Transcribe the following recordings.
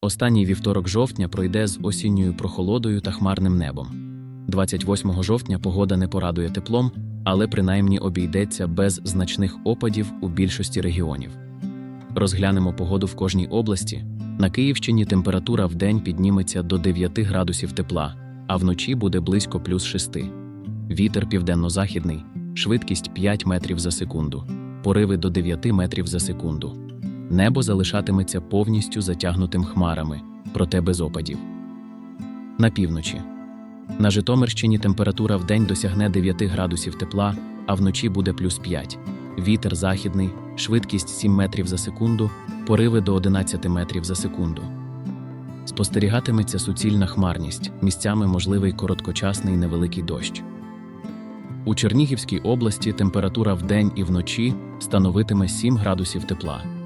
Останній вівторок жовтня пройде з осінньою прохолодою та хмарним небом. 28 жовтня погода не порадує теплом, але принаймні обійдеться без значних опадів у більшості регіонів. Розглянемо погоду в кожній області. На Київщині температура в день підніметься до 9 градусів тепла, а вночі буде близько плюс 6. Вітер південно-західний, швидкість 5 метрів за секунду, пориви до 9 метрів за секунду. Небо залишатиметься повністю затягнутим хмарами, проте без опадів. На півночі. На Житомирщині температура в день досягне 9 градусів тепла, а вночі буде плюс 5. Вітер західний, швидкість 7 метрів за секунду, пориви до 11 метрів за секунду. Спостерігатиметься суцільна хмарність, місцями можливий короткочасний невеликий дощ. У Чернігівській області температура в день і вночі становитиме 7 градусів тепла.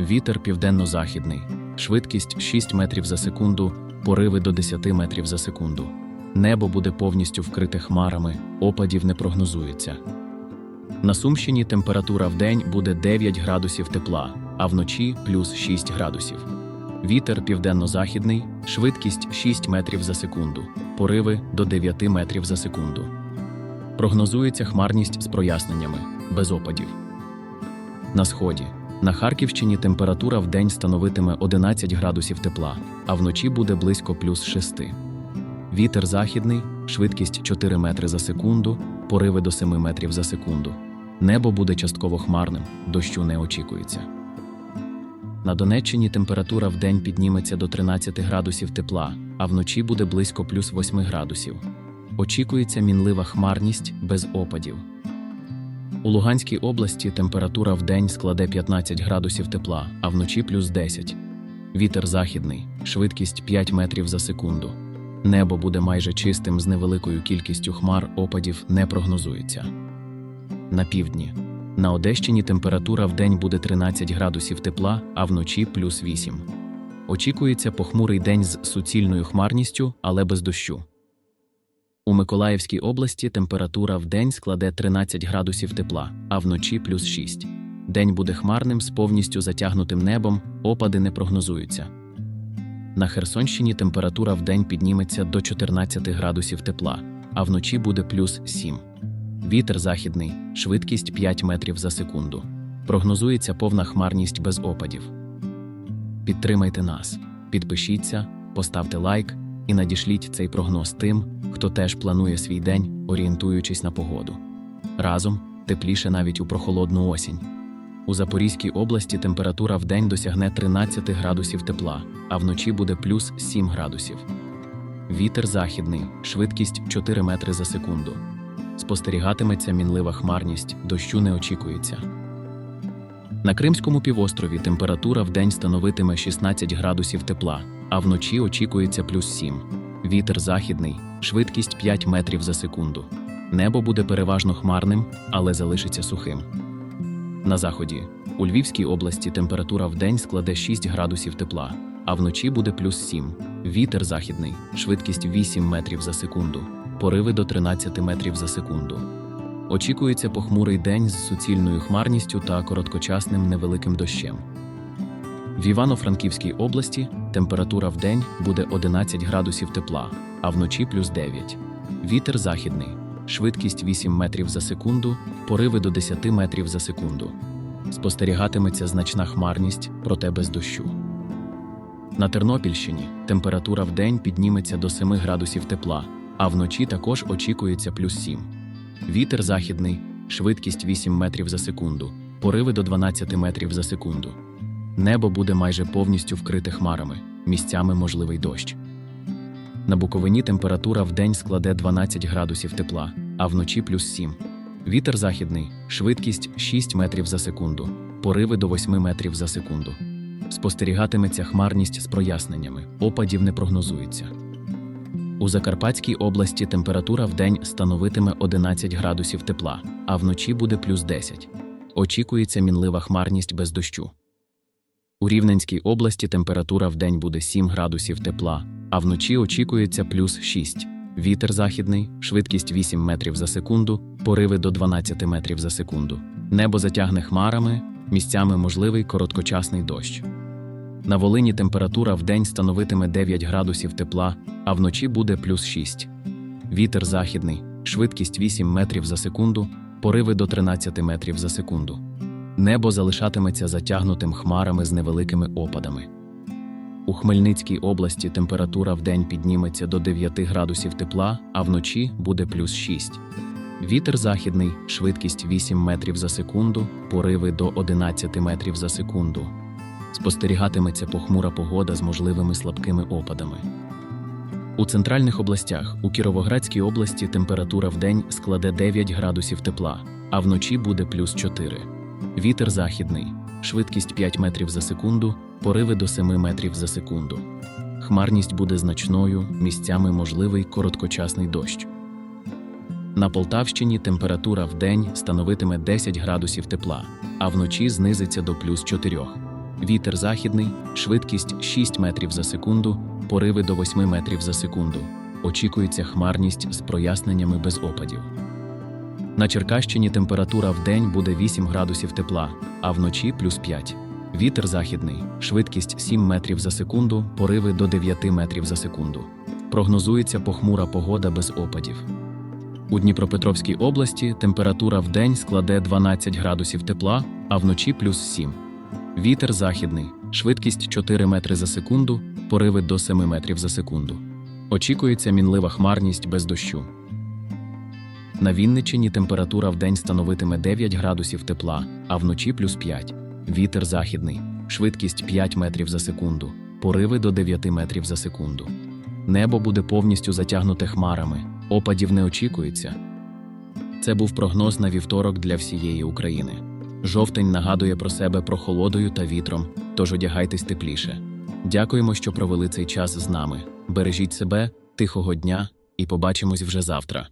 Вітер південно-західний, швидкість 6 метрів за секунду, пориви до 10 метрів за секунду. Небо буде повністю вкрите хмарами, опадів не прогнозується. На Сумщині температура в день буде 9 градусів тепла, а вночі плюс 6 градусів. Вітер південно-західний, швидкість 6 метрів за секунду, пориви до 9 метрів за секунду. Прогнозується хмарність з проясненнями, без опадів. На сході. На Харківщині температура в день становитиме 11 градусів тепла, а вночі буде близько плюс 6. Вітер західний, швидкість 4 метри за секунду, пориви до 7 метрів за секунду. Небо буде частково хмарним, дощу не очікується. На Донеччині температура в день підніметься до 13 градусів тепла, а вночі буде близько плюс 8 градусів. Очікується мінлива хмарність без опадів. У Луганській області температура в день складе 15 градусів тепла, а вночі плюс 10. Вітер західний, швидкість 5 метрів за секунду. Небо буде майже чистим з невеликою кількістю хмар, опадів не прогнозується. На півдні. На Одещині температура в день буде 13 градусів тепла, а вночі плюс 8. Очікується похмурий день з суцільною хмарністю, але без дощу. У Миколаївській області температура в день складе 13 градусів тепла, а вночі плюс 6. День буде хмарним з повністю затягнутим небом, опади не прогнозуються. На Херсонщині температура в день підніметься до 14 градусів тепла, а вночі буде плюс 7. Вітер західний, швидкість 5 метрів за секунду. Прогнозується повна хмарність без опадів. Підтримайте нас, підпишіться, поставте лайк і надішліть цей прогноз тим, хто теж планує свій день, орієнтуючись на погоду. Разом тепліше навіть у прохолодну осінь. У Запорізькій області температура в день досягне 13 градусів тепла, а вночі буде плюс 7 градусів. Вітер західний, швидкість 4 метри за секунду. Спостерігатиметься мінлива хмарність, дощу не очікується. На Кримському півострові температура в день становитиме 16 градусів тепла, а вночі очікується плюс 7. Вітер західний, швидкість 5 метрів за секунду. Небо буде переважно хмарним, але залишиться сухим. На заході. У Львівській області температура в день складе 6 градусів тепла, а вночі буде плюс 7. Вітер західний, швидкість 8 метрів за секунду, пориви до 13 метрів за секунду. Очікується похмурий день з суцільною хмарністю та короткочасним невеликим дощем. В Івано-Франківській області температура в день буде 11 градусів тепла, а вночі плюс 9. Вітер західний, швидкість 8 метрів за секунду, пориви до 10 метрів за секунду. Спостерігатиметься значна хмарність, проте без дощу. На Тернопільщині температура в день підніметься до 7 градусів тепла, а вночі також очікується плюс 7. Вітер західний, швидкість 8 метрів за секунду, пориви до 12 метрів за секунду. Небо буде майже повністю вкрите хмарами, місцями можливий дощ. На Буковині температура в день складе 12 градусів тепла, а вночі плюс 7. Вітер західний, швидкість 6 метрів за секунду, пориви до 8 метрів за секунду. Спостерігатиметься хмарність з проясненнями, опадів не прогнозується. У Закарпатській області температура в день становитиме 11 градусів тепла, а вночі буде плюс 10. Очікується мінлива хмарність без дощу. У Рівненській області температура в день буде 7 градусів тепла, а вночі очікується плюс 6. Вітер західний, швидкість 8 метрів за секунду, пориви до 12 метрів за секунду. Небо затягне хмарами, місцями можливий короткочасний дощ. На Волині температура в день становитиме 9 градусів тепла, а вночі буде плюс 6. Вітер західний, швидкість 8 метрів за секунду, пориви до 13 метрів за секунду. Небо залишатиметься затягнутим хмарами з невеликими опадами. У Хмельницькій області температура в день підніметься до 9 градусів тепла, а вночі буде плюс 6. Вітер західний, швидкість 8 метрів за секунду, пориви до 11 метрів за секунду. Спостерігатиметься похмура погода з можливими слабкими опадами. У центральних областях у Кіровоградській області температура в день складе 9 градусів тепла, а вночі буде плюс 4. Вітер західний, швидкість 5 метрів за секунду, пориви до 7 метрів за секунду. Хмарність буде значною, місцями можливий короткочасний дощ. На Полтавщині температура в день становитиме 10 градусів тепла, а вночі знизиться до плюс 4. Вітер західний, швидкість 6 метрів за секунду, пориви до 8 метрів за секунду. Очікується хмарність з проясненнями без опадів. На Черкащині температура в день буде 8 градусів тепла, а вночі плюс 5. Вітер західний, швидкість 7 метрів за секунду, пориви до 9 метрів за секунду. Прогнозується похмура погода без опадів. У Дніпропетровській області температура в день складе 12 градусів тепла, а вночі плюс 7. Вітер західний, швидкість 4 метри за секунду, пориви до 7 метрів за секунду. Очікується мінлива хмарність без дощу. На Вінниччині температура в день становитиме 9 градусів тепла, а вночі плюс 5. Вітер західний, швидкість 5 метрів за секунду, пориви до 9 метрів за секунду. Небо буде повністю затягнуте хмарами, опадів не очікується. Це був прогноз на вівторок для всієї України. Жовтень нагадує про себе прохолодою та вітром, тож одягайтесь тепліше. Дякуємо, що провели цей час з нами. Бережіть себе, тихого дня і побачимось вже завтра.